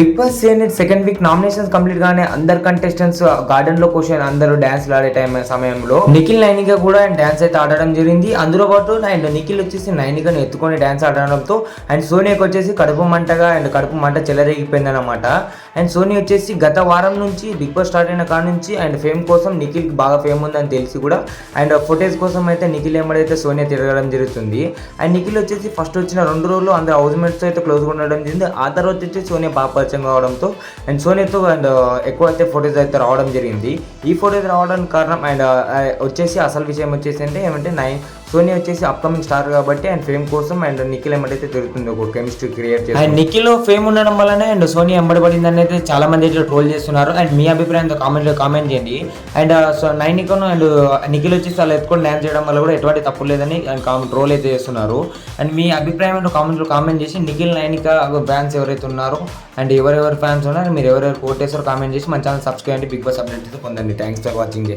Big boss season second week nominations complete గానే అందరు contestants గార్డెన్లో కూర్చొని అందరూ డాన్స్ ఆడే టైం సమయంలో నిఖిల్ నైనిక కూడా డాన్స్ అయితే ఆడడం జరిగింది. అందులో పాటు అండ్ నిఖిల్ వచ్చేసి నైనికను ఎత్తుకొని డాన్స్ ఆడడంతో అండ్ సోనియాకి వచ్చేసి కడుపు మంటగా అండ్ కడుపు మంట చెలరేగిపోయింది అనమాట అండ్ సోనీ వచ్చేసి గత వారం నుంచి బిగ్ బాస్ స్టార్ట్ అయిన కాడ నుంచి అండ్ ఫేమ్ కోసం నిఖిల్ బాగా ఫేమ్ ఉందని తెలిసి కూడా అండ్ ఫుటేజ్ కోసం అయితే నిఖిల్ ఏమడైతే సోనియా తిరగడం జరుగుతుంది. అండ్ నిఖిల్ వచ్చేసి ఫస్ట్ వచ్చిన రెండు రోజులు అందరు హౌస్ మేట్స్ అయితే క్లోజ్గా ఉండడం జరిగింది. ఆ తర్వాత వచ్చి సోనియా బాగా పరిచయం కావడంతో అండ్ సోనీతో అండ్ ఎక్కువ అయితే ఫొటోస్ అయితే రావడం జరిగింది. ఈ ఫొటోస్ రావడానికి కారణం అండ్ వచ్చేసి అసలు విషయం వచ్చేసి అంటే ఏమంటే నైన్ సోనీ వచ్చేసి అప్కమింగ్ స్టార్ కాబట్టి అండ్ ఫేమ్ కోసం అండ్ నిఖిల్ ఏమంటే తిరుగుతుంది ఒక కెమిస్ట్రీ క్రియేట్ చేసి అండ్ నిఖిల్ ఫేమ్ ఉండడం వల్లనే అండ్ సోనీ ఎంబడబడిందని అయితే చాలా మంది అయితే ట్రోల్ చేస్తున్నారు. అండ్ మీ అభిప్రాయంతో కామెంట్ కామెంట్ చేయండి. అండ్ సో నైనికను అండ్ నిఖిల్ వచ్చేసి అలా ఎత్తుకొని డ్యాన్స్ చేయడం వల్ల కూడా ఎటువంటి తప్పు లేదని అండ్ కామెంట్ ట్రోల్ అయితే చేస్తున్నారు. అండ్ మీ అభిప్రాయం కామెంట్లో కామెంట్ చేసి నిఖిల్ నైనిక బ్రాండ్స్ ఎవరైతే ఉన్నారో అండ్ ఎవరెవరు ఫ్యాన్స్ ఉన్నారో మీరు ఎవరెవరు కోటేశ్వర కామెంట్ చేసి మన ఛానల్ సబ్స్క్రైబ్ అండి బిగ్ బాస్ అప్డేట్ అయితే పొందండి. Thanks for watching